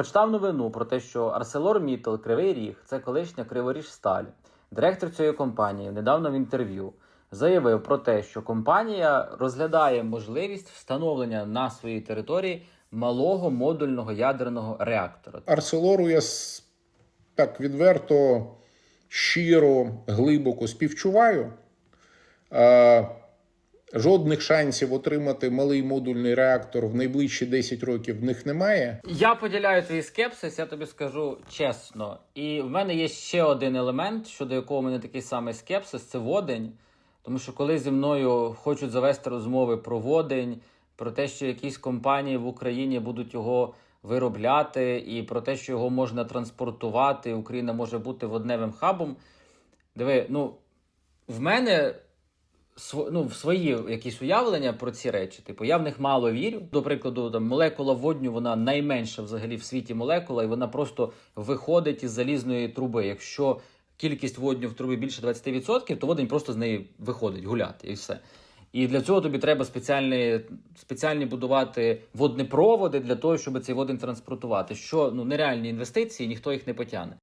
прочитав новину про те, що ArcelorMittal Кривий Ріг це колишня Криворіжсталь. Директор цієї компанії недавно в інтерв'ю заявив про те, що компанія розглядає можливість встановлення на своїй території малого модульного ядерного реактора. Арселору я так відверто, щиро, глибоко співчуваю. Жодних шансів отримати малий модульний реактор в найближчі 10 років в них немає. Я поділяю твій скепсис, я тобі скажу чесно. І в мене є ще один елемент, щодо якого в мене такий самий скепсис це водень. Тому що коли зі мною хочуть завести розмови про водень, про те, що якісь компанії в Україні будуть його виробляти, і про те, що його можна транспортувати, Україна може бути водневим хабом. Диви, ну в мене ну, в свої якісь уявлення про ці речі. Типу, я в них мало вірю. До прикладу, там молекула водню, вона найменша взагалі в світі молекула, і вона просто виходить із залізної труби. Якщо кількість водню в трубі більше 20%, то водень просто з неї виходить гуляти і все. І для цього тобі треба спеціальні, спеціальні будувати воднепроводи для того, щоб цей водень транспортувати. Що ну нереальні інвестиції, ніхто їх не потягне.